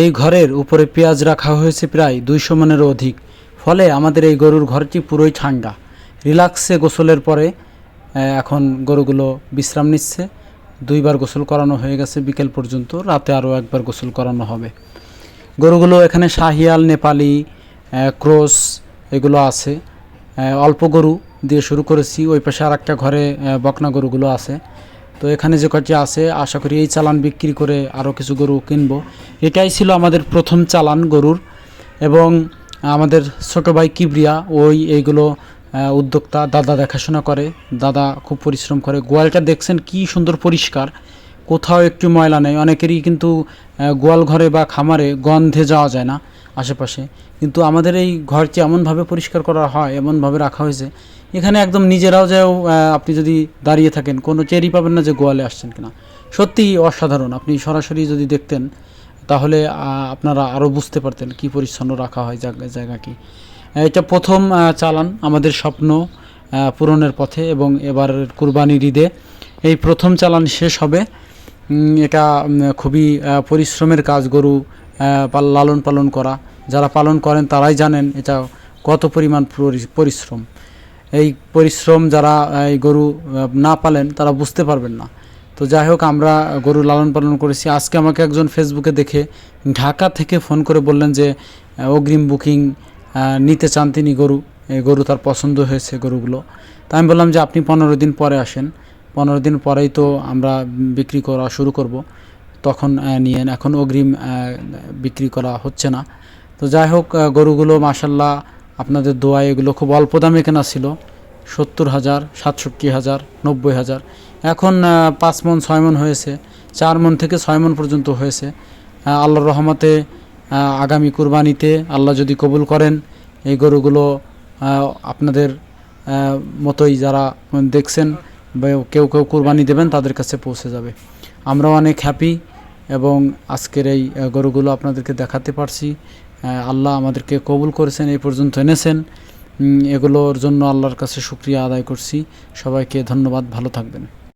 এই ঘরের উপরে পেঁয়াজ রাখা হয়েছে প্রায় দুইশো মনেরও অধিক। ফলে আমাদের এই গরুর ঘরটি পুরোই ঠান্ডা। রিল্যাক্সে গোসলের পরে এখন গরুগুলো বিশ্রাম নিচ্ছে। দুইবার গোসল করানো হয়ে গেছে বিকেল পর্যন্ত, রাতে আরও একবার গোসল করানো হবে। গরুগুলো এখানে শাহিয়াল, নেপালি ক্রস এগুলো আছে। অল্প গরু দিয়ে শুরু করেছি, ওই পাশে আর একটা ঘরে বকনা গরুগুলো আছে। তো এখানে যে কটি আছে, আশা করি এই চালান বিক্রি করে আরও কিছু গরু কিনবো। এটাই ছিল আমাদের প্রথম চালান গরুর এবং আমাদের ছোটো ভাই কিবরিয়া, ওই এইগুলো উদ্যোক্তা দাদা দেখাশোনা করে। দাদা খুব পরিশ্রম করে। গোয়ালটা দেখছেন কি সুন্দর পরিষ্কার। কোথাও একটু ময়লা নেই। অনেকেরই কিন্তু গোয়াল ঘরে বা খামারে গন্ধে যাওয়া যায় না। আশেপাশে। কিন্তু আমাদের এই ঘরটি এমনভাবে পরিষ্কার করা হয়, এমনভাবে রাখা হয়েছে, এখানে একদম নিজেরাও যেও আপনি যদি দাঁড়িয়ে থাকেন, কোনো চেরি পাবেন না যে গোয়ালে আসছেন কিনা। সত্যিই অসাধারণ, আপনি সরাসরি যদি দেখতেন, তাহলে আপনারা আরও বুঝতে পারতেন কি পরিচ্ছন্ন রাখা হয় জায়গা জায়গা কি। এটা প্রথম চালান আমাদের স্বপ্ন পূরণের পথে এবং এবারের কুরবানির ঈদে। এই প্রথম চালান শেষ হবে। এটা খুবই পরিশ্রমের কাজ, গরু লালন পালন করা। যারা পালন করেন তারাই জানেন এটা কত পরিমাণ পরি- পরিশ্রম। এই পরিশ্রম যারা, এই গরু না পালেন তারা বুঝতে পারবেন না। তো যাই হোক, আমরা গরু লালন পালন করেছি। আজকে আমাকে একজন ফেসবুকে দেখে ঢাকা থেকে ফোন করে বললেন যে অগ্রিম বুকিং নিতে চান তিনি গরু। এই গরু তার পছন্দ হয়েছে গরুগুলো। তা আমি বললাম যে, আপনি পনেরো দিন পরে আসেন। পনেরো দিন পরেই তো আমরা বিক্রি করা শুরু করব। তখন নিয়েন এখন অগ্রিম বিক্রি করা হচ্ছে না। তো যাই হোক গরুগুলো মাসাল্লাহ আপনাদের দোয়ায় এগুলো খুব অল্প দামে কেনা ছিল। সত্তর হাজার, সাতষট্টি হাজার, নব্বই হাজার। এখন পাঁচ মন, ছয় মন হয়েছে। চার মন থেকে ছয় মন পর্যন্ত হয়েছে। আল্লাহর রহমতে আগামী কুরবানিতে আল্লাহ যদি কবুল করেন, এই গরুগুলো আপনাদের মতোই যারা দেখছেন কেউ কেউ কুরবানি দেবেন, তাদের কাছে পৌঁছে যাবে। আমরা অনেক হ্যাপি এবং আজকের এই গরুগুলো আপনাদেরকে দেখাতে পারছি। আল্লাহ আমাদেরকে কবুল করেছেন, এই পর্যন্ত এনেছেন। এগুলোর জন্য আল্লাহর কাছে শুক্রিয়া আদায় করছি। সবাইকে ধন্যবাদ, ভালো থাকবেন।